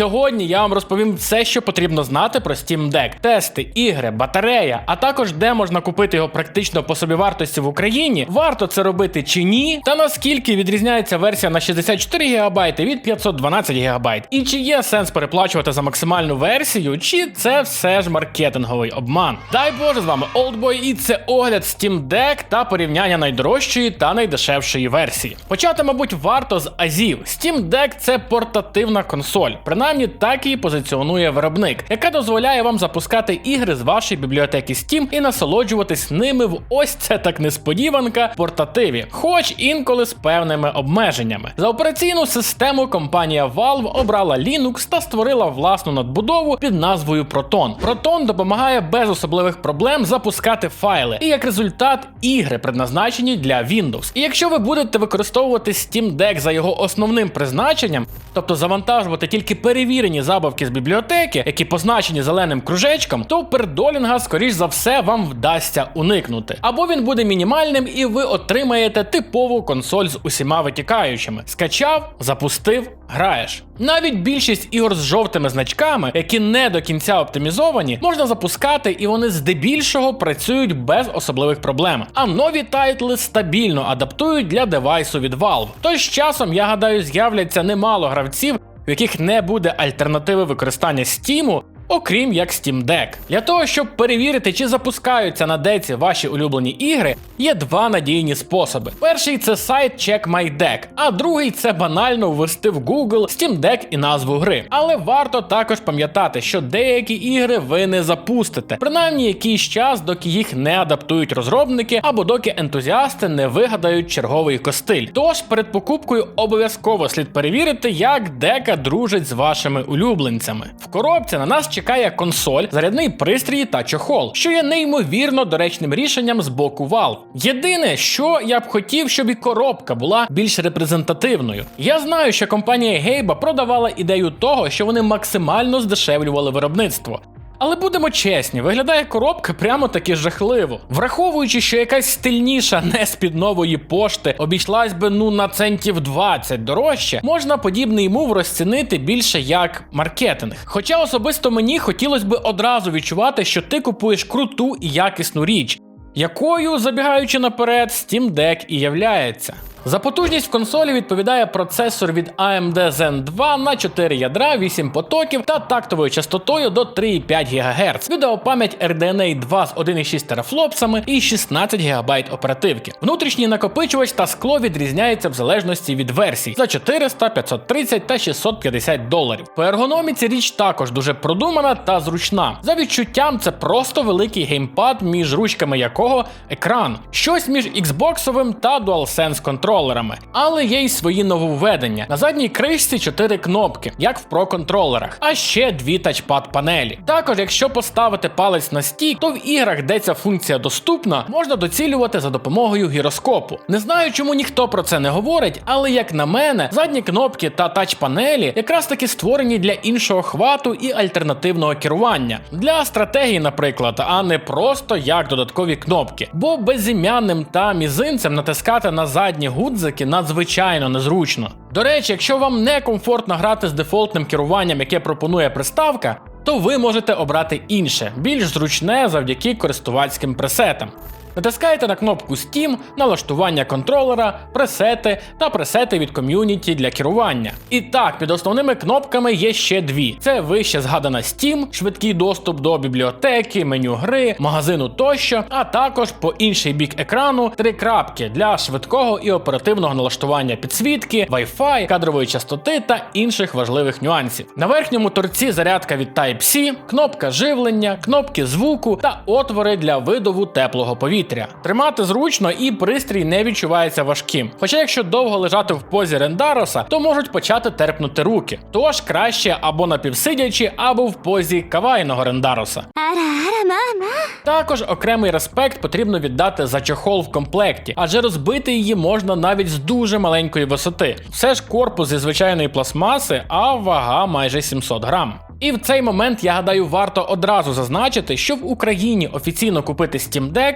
сьогодні я вам розповім все, що потрібно знати про Steam Deck. тести, ігри, батарея, а також де можна купити його практично по собівартості в Україні. Варто це робити чи ні, та наскільки відрізняється версія на 64 ГБ від 512 ГБ. І чи є сенс переплачувати за максимальну версію, чи це все ж маркетинговий обман. Дай Боже з вами Oldboy, і це огляд Steam Deck та порівняння найдорожчої та найдешевшої версії. Почати, мабуть, варто з азів. Steam Deck це портативна консоль, принаймні так її позиціонує виробник, яка дозволяє вам запускати ігри з вашої бібліотеки Steam і насолоджуватись ними в ось це так несподіванка портативі, хоч інколи з певними обмеженнями. За операційну систему компанія Valve обрала Linux та створила власну надбудову під назвою Proton. Proton допомагає без особливих проблем запускати файли, і як результат ігри предназначені для Windows. І якщо ви будете використовувати Steam Deck за його основним призначенням, тобто завантажувати тільки перевірені забавки з бібліотеки, які позначені зеленим кружечком, то пердолінга, скоріш за все, вам вдасться уникнути. Або він буде мінімальним, і ви отримаєте типову консоль з усіма витікаючими. Скачав, запустив, граєш. Навіть більшість ігор з жовтими значками, які не до кінця оптимізовані, можна запускати, і вони здебільшого працюють без особливих проблем. А нові тайтли стабільно адаптують для девайсу від Valve. Тож часом, я гадаю, з'являться немало гравців, яких не буде альтернативи використання Steam, окрім як Steam Deck. Для того, щоб перевірити, чи запускаються на деці ваші улюблені ігри, є два надійні способи. Перший це сайт Check My а другий це банально ввести в Google Steam Deck і назву гри. Але варто також пам'ятати, що деякі ігри ви не запустите, принаймні якийсь час, доки їх не адаптують розробники або доки ентузіасти не вигадають черговий костиль. Тож перед покупкою обов'язково слід перевірити, як дека дружить з вашими улюбленцями. В коробці на нас чекає консоль, зарядний пристрій та чохол, що є неймовірно доречним рішенням з боку Valve. Єдине, що я б хотів, щоб і коробка була більш репрезентативною. Я знаю, що компанія Гейба продавала ідею того, що вони максимально здешевлювали виробництво. Але будемо чесні, виглядає коробка прямо таки жахливо. Враховуючи, що якась стильніша не з під нової пошти обійшлась би ну на центів 20 дорожче, можна подібний мув розцінити більше як маркетинг. Хоча особисто мені хотілося би одразу відчувати, що ти купуєш круту і якісну річ, якою, забігаючи наперед, Steam Deck і являється. За потужність в консолі відповідає процесор від AMD Zen 2 на 4 ядра, 8 потоків та тактовою частотою до 3,5 ГГц. Відеопам'ять RDNA 2 з 1,6 терафлопсами і 16 ГБ оперативки. Внутрішній накопичувач та скло відрізняються в залежності від версій за 400, 530 та 650 доларів. По ергономіці річ також дуже продумана та зручна. За відчуттям, це просто великий геймпад, між ручками якого екран. Щось між Xboxовим та DualSense контролерами. Але є й свої нововведення. На задній кришці 4 кнопки, як в Pro контролерах, а ще дві тачпад панелі. Також, якщо поставити палець на стік, то в іграх, де ця функція доступна, можна доцілювати за допомогою гіроскопу. Не знаю, чому ніхто про це не говорить, але як на мене, задні кнопки та тач-панелі якраз таки створені для іншого хвату і альтернативного керування. Для стратегії, наприклад, а не просто як додаткові кнопки. Бо безім'янним та мізинцем натискати на задні гудзики надзвичайно незручно. До речі, якщо вам не комфортно грати з дефолтним керуванням, яке пропонує приставка, то ви можете обрати інше, більш зручне завдяки користувацьким пресетам. Натискаєте на кнопку Steam, налаштування контролера, пресети та пресети від ком'юніті для керування. І так, під основними кнопками є ще дві: це вище згадана Steam, швидкий доступ до бібліотеки, меню гри, магазину тощо, а також по інший бік екрану три крапки для швидкого і оперативного налаштування підсвітки, Wi-Fi, кадрової частоти та інших важливих нюансів. На верхньому торці зарядка від Type-C, кнопка живлення, кнопки звуку та отвори для видову теплого повітря повітря. Тримати зручно і пристрій не відчувається важким. Хоча, якщо довго лежати в позі рендароса, то можуть почати терпнути руки. Тож краще або напівсидячи, або в позі кавайного рендароса. Також окремий респект потрібно віддати за чохол в комплекті, адже розбити її можна навіть з дуже маленької висоти. Все ж корпус зі звичайної пластмаси, а вага майже 700 грам. І в цей момент я гадаю, варто одразу зазначити, що в Україні офіційно купити Steam Deck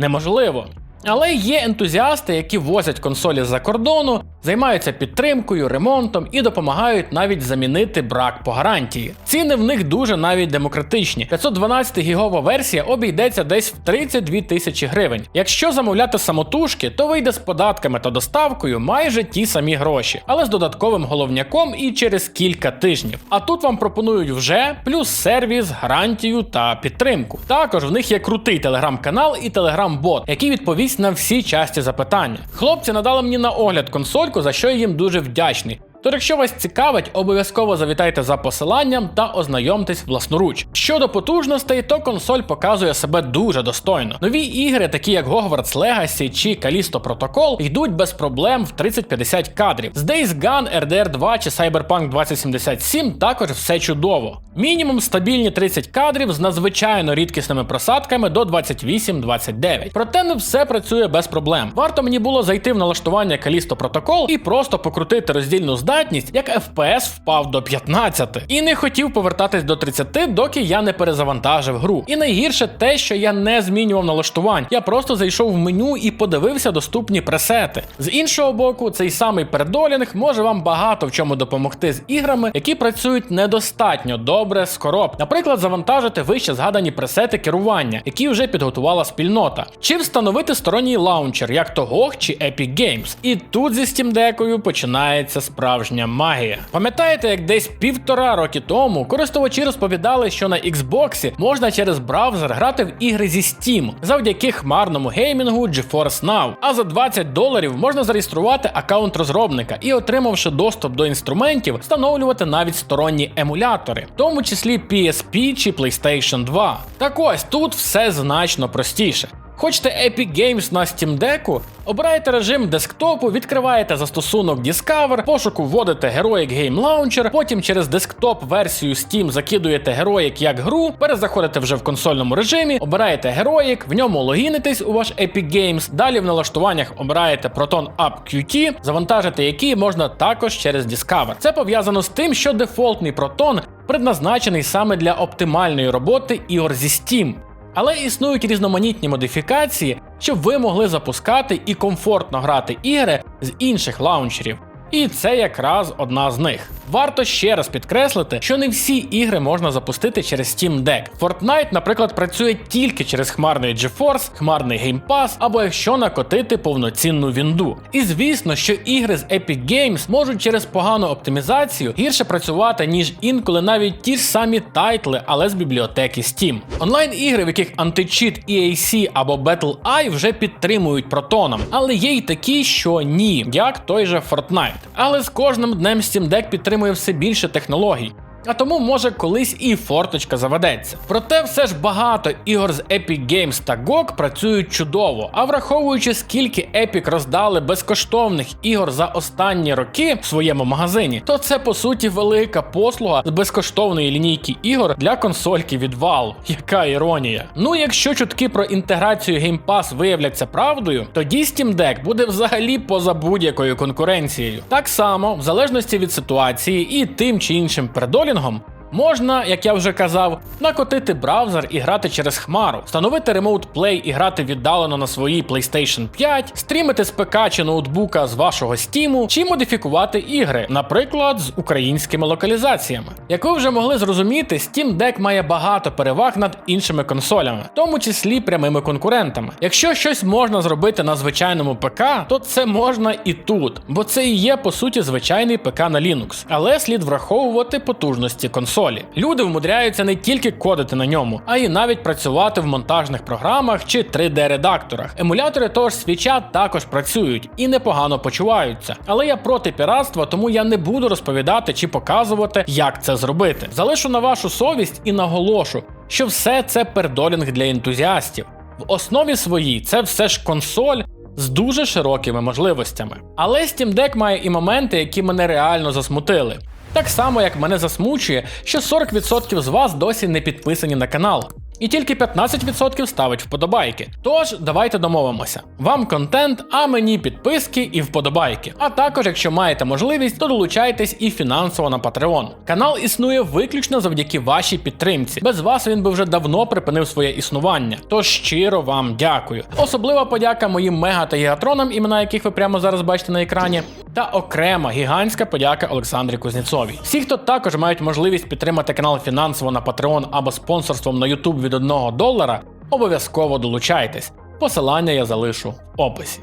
неможливо. Але є ентузіасти, які возять консолі з-за кордону, займаються підтримкою, ремонтом і допомагають навіть замінити брак по гарантії. Ціни в них дуже навіть демократичні. 512 гігова версія обійдеться десь в 32 тисячі гривень. Якщо замовляти самотужки, то вийде з податками та доставкою майже ті самі гроші, але з додатковим головняком і через кілька тижнів. А тут вам пропонують вже плюс сервіс, гарантію та підтримку. Також в них є крутий телеграм-канал і телеграм-бот, який відповість на всі часті запитання. Хлопці надали мені на огляд консольку, за що я їм дуже вдячний. Тож, якщо вас цікавить, обов'язково завітайте за посиланням та ознайомтесь власноруч. Щодо потужностей, то консоль показує себе дуже достойно. Нові ігри, такі як Hogwarts Legacy чи Callisto Protocol, йдуть без проблем в 30-50 кадрів. З Days Gone, RDR 2 чи Cyberpunk 2077 також все чудово. Мінімум стабільні 30 кадрів з надзвичайно рідкісними просадками до 28-29. Проте не все працює без проблем. Варто мені було зайти в налаштування Callisto Protocol і просто покрутити роздільну здатність, як FPS впав до 15. І не хотів повертатись до 30, доки я не перезавантажив гру. І найгірше те, що я не змінював налаштувань. Я просто зайшов в меню і подивився доступні пресети. З іншого боку, цей самий передолінг може вам багато в чому допомогти з іграми, які працюють недостатньо добре з короб. Наприклад, завантажити вище згадані пресети керування, які вже підготувала спільнота, чи встановити сторонній лаунчер, як то GOG чи Epic Games. І тут зі Steam Deck'ою починається справжня магія. Пам'ятаєте, як десь півтора роки тому користувачі розповідали, що на Xbox можна через браузер грати в ігри зі Steam завдяки хмарному геймінгу GeForce Now. А за 20 доларів можна зареєструвати аккаунт розробника і, отримавши доступ до інструментів, встановлювати навіть сторонні емулятори, в тому числі PSP чи PlayStation 2. Так ось тут все значно простіше. Хочете Epic Games на Steam Deck? Обираєте режим десктопу, відкриваєте застосунок Discover, пошуку вводите Heroic Game Launcher, потім через десктоп версію Steam закидуєте Heroic як гру, перезаходите вже в консольному режимі, обираєте Heroic, в ньому логінитесь у ваш Epic Games, далі в налаштуваннях обираєте Proton Up QT, завантажити який можна також через Discover. Це пов'язано з тим, що дефолтний Proton предназначений саме для оптимальної роботи ігор зі Steam. Але існують різноманітні модифікації, щоб ви могли запускати і комфортно грати ігри з інших лаунчерів. І це якраз одна з них. Варто ще раз підкреслити, що не всі ігри можна запустити через Steam Deck. Fortnite, наприклад, працює тільки через хмарний GeForce, хмарний Game Pass, або якщо накотити повноцінну вінду. І звісно, що ігри з Epic Games можуть через погану оптимізацію гірше працювати, ніж інколи навіть ті ж самі тайтли, але з бібліотеки Steam. Онлайн-ігри, в яких античіт EAC або BattleEye вже підтримують протоном, але є й такі, що ні, як той же Fortnite. Але з кожним днем Steam Deck підтримує все більше технологій. А тому може колись і форточка заведеться. Проте все ж багато ігор з Epic Games та GOG працюють чудово. А враховуючи скільки Epic роздали безкоштовних ігор за останні роки в своєму магазині, то це по суті велика послуга з безкоштовної лінійки ігор для консольки від Valve. Яка іронія. Ну якщо чутки про інтеграцію Game Pass виявляться правдою, тоді Steam Deck буде взагалі поза будь-якою конкуренцією. Так само, в залежності від ситуації і тим чи іншим Dagenham Можна, як я вже казав, накотити браузер і грати через хмару, встановити Remote Play і грати віддалено на своїй PlayStation 5, стрімити з ПК чи ноутбука з вашого Steam, чи модифікувати ігри, наприклад, з українськими локалізаціями. Як ви вже могли зрозуміти, Steam Deck має багато переваг над іншими консолями, в тому числі прямими конкурентами. Якщо щось можна зробити на звичайному ПК, то це можна і тут, бо це і є по суті звичайний ПК на Linux, але слід враховувати потужності консолі. Люди вмудряються не тільки кодити на ньому, а й навіть працювати в монтажних програмах чи 3D-редакторах. Емулятори того ж свіча також працюють і непогано почуваються. Але я проти піратства, тому я не буду розповідати чи показувати, як це зробити. Залишу на вашу совість і наголошу, що все це пердолінг для ентузіастів. В основі своїй це все ж консоль. З дуже широкими можливостями. Але Steam Deck має і моменти, які мене реально засмутили. Так само, як мене засмучує, що 40% з вас досі не підписані на канал. І тільки 15% ставить вподобайки. Тож давайте домовимося. Вам контент, а мені підписки і вподобайки. А також, якщо маєте можливість, то долучайтесь і фінансово на Patreon. Канал існує виключно завдяки вашій підтримці. Без вас він би вже давно припинив своє існування. Тож щиро вам дякую. Особлива подяка моїм мега та гігатронам, імена яких ви прямо зараз бачите на екрані. Та окрема гігантська подяка Олександрі Кузнєцовій. Всі, хто також мають можливість підтримати канал фінансово на Patreon або спонсорством на YouTube від 1 долара, обов'язково долучайтесь. Посилання я залишу в описі.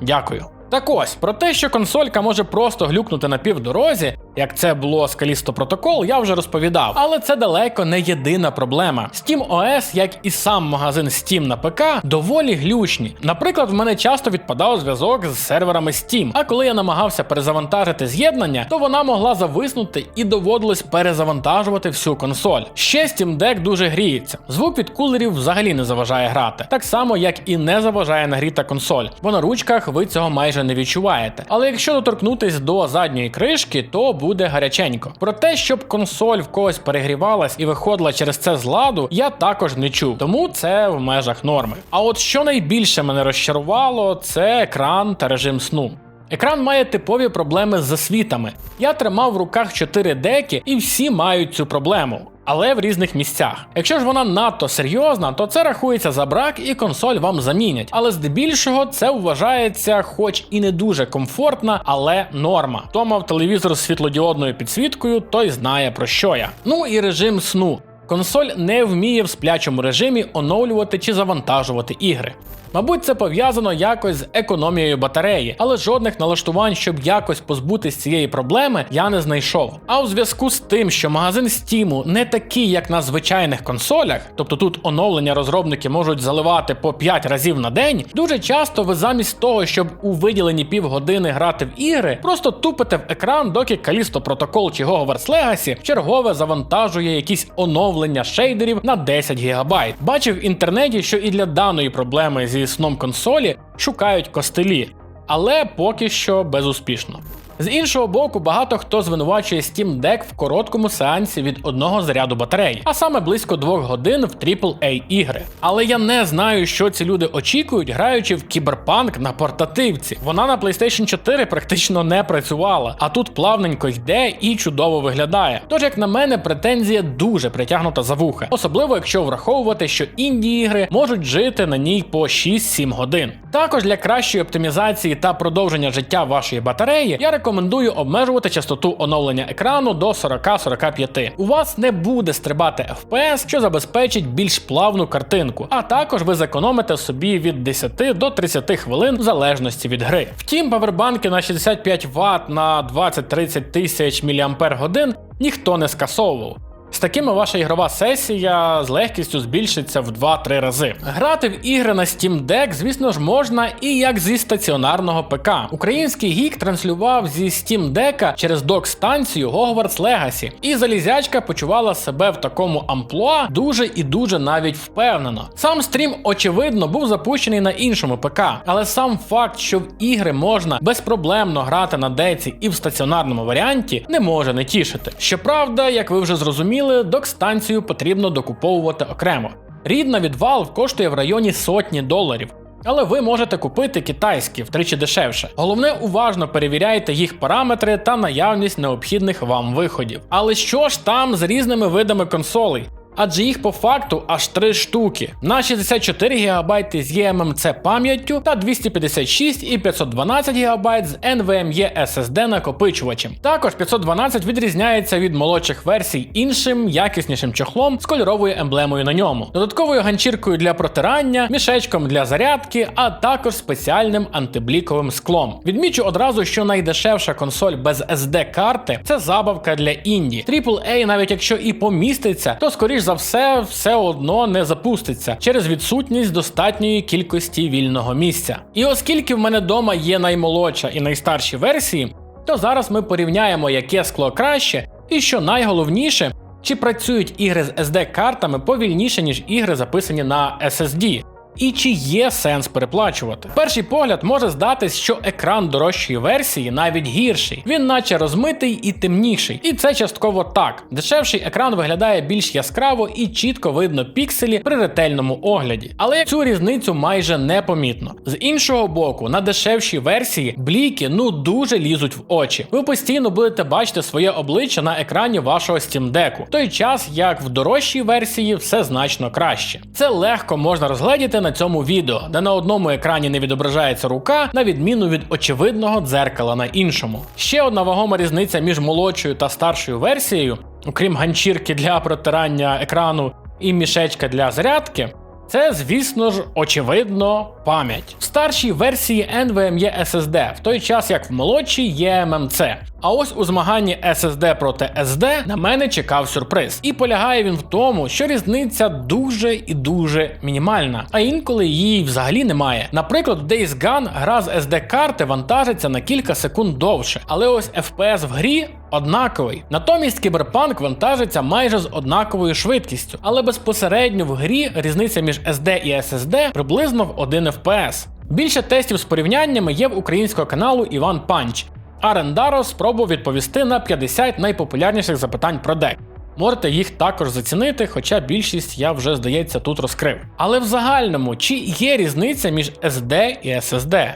Дякую. Так ось, про те, що консолька може просто глюкнути на півдорозі, як це було з Callisto Protocol, я вже розповідав. Але це далеко не єдина проблема. Steam OS, як і сам магазин Steam на ПК, доволі глючні. Наприклад, в мене часто відпадав зв'язок з серверами Steam, а коли я намагався перезавантажити з'єднання, то вона могла зависнути і доводилось перезавантажувати всю консоль. Ще Steam Deck дуже гріється. Звук від кулерів взагалі не заважає грати, так само як і не заважає нагріта консоль, бо на ручках ви цього майже не відчуваєте. Але якщо доторкнутись до задньої кришки, то буде гаряченько. Про те, щоб консоль в когось перегрівалась і виходила через це з ладу, я також не чув, тому це в межах норми. А от що найбільше мене розчарувало, це екран та режим сну. Екран має типові проблеми з засвітами. Я тримав в руках 4 деки, і всі мають цю проблему. Але в різних місцях. Якщо ж вона надто серйозна, то це рахується за брак і консоль вам замінять. Але здебільшого це вважається, хоч і не дуже комфортна, але норма. Хто мав телевізор з світлодіодною підсвіткою, той знає про що я. Ну і режим сну. Консоль не вміє в сплячому режимі оновлювати чи завантажувати ігри. Мабуть, це пов'язано якось з економією батареї, але жодних налаштувань, щоб якось позбутись цієї проблеми, я не знайшов. А у зв'язку з тим, що магазин Steam не такий, як на звичайних консолях, тобто тут оновлення розробники можуть заливати по 5 разів на день, дуже часто ви замість того, щоб у виділені півгодини грати в ігри, просто тупите в екран, доки Callisto Protocol чи Hogwarts Legacy чергове завантажує якісь оновлення шейдерів на 10 ГБ. Бачив в інтернеті, що і для даної проблеми зі сном консолі шукають костелі, але поки що безуспішно. З іншого боку, багато хто звинувачує Steam Deck в короткому сеансі від одного заряду батареї, а саме близько 2 годин в AAA ігри. Але я не знаю, що ці люди очікують, граючи в кіберпанк на портативці. Вона на PlayStation 4 практично не працювала, а тут плавненько йде і чудово виглядає. Тож, як на мене, претензія дуже притягнута за вуха, особливо якщо враховувати, що інді ігри можуть жити на ній по 6-7 годин. Також для кращої оптимізації та продовження життя вашої батареї я рекомендую обмежувати частоту оновлення екрану до 40-45. У вас не буде стрибати FPS, що забезпечить більш плавну картинку, а також ви зекономите собі від 10 до 30 хвилин в залежності від гри. Втім, павербанки на 65 Вт на 20-30 тисяч мАч ніхто не скасовував. З такими ваша ігрова сесія з легкістю збільшиться в 2-3 рази. Грати в ігри на Steam Deck, звісно ж, можна і як зі стаціонарного ПК. Український гік транслював зі Steam Deck через док-станцію Hogwarts Legacy, і залізячка почувала себе в такому амплуа дуже і дуже навіть впевнено. Сам стрім, очевидно, був запущений на іншому ПК, але сам факт, що в ігри можна безпроблемно грати на деці і в стаціонарному варіанті, не може не тішити. Щоправда, як ви вже зрозуміли, док-станцію потрібно докуповувати окремо. Рідна від Valve коштує в районі сотні доларів. Але ви можете купити китайські втричі дешевше. Головне, уважно перевіряйте їх параметри та наявність необхідних вам виходів. Але що ж там з різними видами консолей? Адже їх по факту аж три штуки на 64 ГБ з eMMC пам'яттю та 256 і 512 ГБ з NVMe SSD накопичувачем. Також 512 відрізняється від молодших версій іншим якіснішим чохлом з кольоровою емблемою на ньому, додатковою ганчіркою для протирання, мішечком для зарядки, а також спеціальним антибліковим склом. Відмічу одразу, що найдешевша консоль без SD карти це забавка для інді. AAA, навіть якщо і поміститься, то скоріш за все все одно не запуститься через відсутність достатньої кількості вільного місця. І оскільки в мене вдома є наймолодша і найстарші версії, то зараз ми порівняємо, яке скло краще, і що найголовніше, чи працюють ігри з SD-картами повільніше, ніж ігри записані на SSD. І чи є сенс переплачувати? Перший погляд може здатись, що екран дорожчої версії навіть гірший. Він наче розмитий і темніший. І це частково так. Дешевший екран виглядає більш яскраво і чітко видно пікселі при ретельному огляді. Але цю різницю майже непомітно. З іншого боку, на дешевшій версії бліки ну дуже лізуть в очі. Ви постійно будете бачити своє обличчя на екрані вашого Steam Deck, в той час як в дорожчій версії все значно краще. Це легко можна розгледіти на цьому відео, де на одному екрані не відображається рука, на відміну від очевидного дзеркала на іншому. Ще одна вагома різниця між молодшою та старшою версією, окрім ганчірки для протирання екрану і мішечка для зарядки. Це, звісно ж, очевидно, пам'ять. В старшій версії NVMe SSD, в той час як в молодшій є MMC. А ось у змаганні SSD проти SD на мене чекав сюрприз. І полягає він в тому, що різниця дуже і дуже мінімальна, а інколи її взагалі немає. Наприклад, в Days Gone гра з SD карти вантажиться на кілька секунд довше, але ось FPS в грі однаковий. Натомість кіберпанк вантажиться майже з однаковою швидкістю, але безпосередньо в грі різниця між SD і SSD приблизно в 1 FPS. Більше тестів з порівняннями є в українського каналу Іван Панч. А Рендаро спробував відповісти на 50 найпопулярніших запитань про дек. Можете їх також зацінити, хоча більшість я вже, здається, тут розкрив. Але в загальному, чи є різниця між SD і SSD?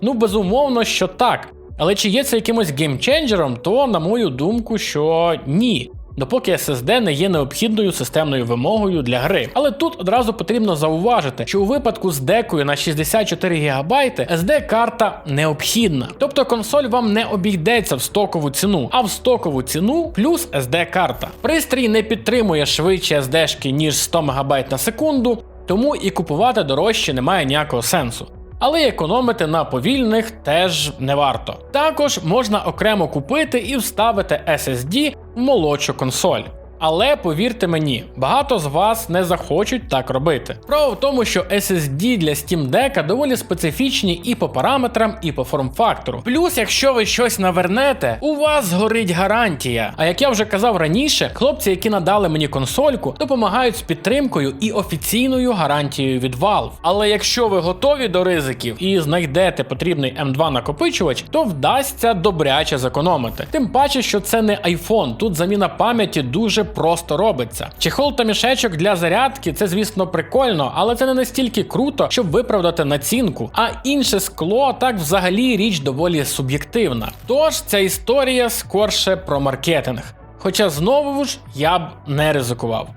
Ну, безумовно, що так. Але чи є це якимось геймченджером, то, на мою думку, що ні. Допоки SSD не є необхідною системною вимогою для гри. Але тут одразу потрібно зауважити, що у випадку з декою на 64 ГБ SD-карта необхідна. Тобто консоль вам не обійдеться в стокову ціну, а в стокову ціну плюс SD-карта. Пристрій не підтримує швидше SD-шки, ніж 100 МБ на секунду, тому і купувати дорожче немає ніякого сенсу. Але економити на повільних теж не варто. Також можна окремо купити і вставити SSD в молодшу консоль. Але повірте мені, багато з вас не захочуть так робити. Справа в тому, що SSD для Steam Deck доволі специфічні і по параметрам, і по форм-фактору. Плюс, якщо ви щось навернете, у вас згорить гарантія. А як я вже казав раніше, хлопці, які надали мені консольку, допомагають з підтримкою і офіційною гарантією від Valve. Але якщо ви готові до ризиків і знайдете потрібний M2 накопичувач, то вдасться добряче зекономити. Тим паче, що це не iPhone, тут заміна пам'яті дуже просто робиться. Чехол та мішечок для зарядки це, звісно, прикольно, але це не настільки круто, щоб виправдати націнку. А інше скло так взагалі річ доволі суб'єктивна. Тож ця історія скорше про маркетинг. Хоча знову ж я б не ризикував.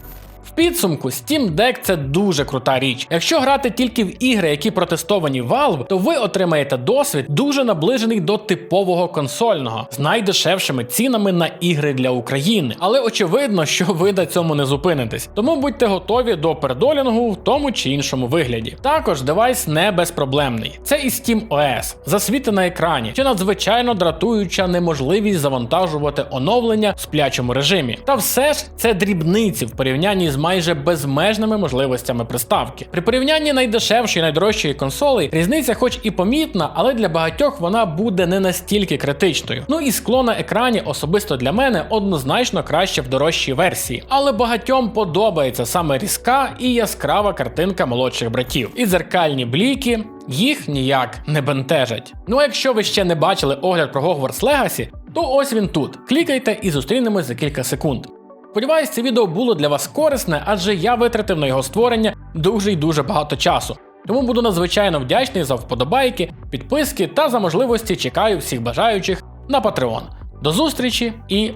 Підсумку Steam Deck це дуже крута річ. Якщо грати тільки в ігри, які протестовані Valve, то ви отримаєте досвід дуже наближений до типового консольного з найдешевшими цінами на ігри для України. Але очевидно, що ви на цьому не зупинитесь. Тому будьте готові до передолінгу в тому чи іншому вигляді. Також девайс не безпроблемний. Це і Steam OS, засвіти на екрані, чи надзвичайно дратуюча неможливість завантажувати оновлення в сплячому режимі. Та все ж це дрібниці в порівнянні з майже безмежними можливостями приставки. При порівнянні найдешевшої і найдорожчої консолей різниця, хоч і помітна, але для багатьох вона буде не настільки критичною. Ну і скло на екрані особисто для мене однозначно краще в дорожчій версії. Але багатьом подобається саме різка і яскрава картинка молодших братів. І дзеркальні бліки. Їх ніяк не бентежать. Ну а якщо ви ще не бачили огляд про Hogwarts Legacy, то ось він тут. Клікайте і зустрінемось за кілька секунд. Сподіваюсь, це відео було для вас корисне, адже я витратив на його створення дуже й дуже багато часу. Тому буду надзвичайно вдячний за вподобайки, підписки та за можливості чекаю всіх бажаючих на Patreon. До зустрічі і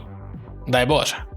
дай Боже!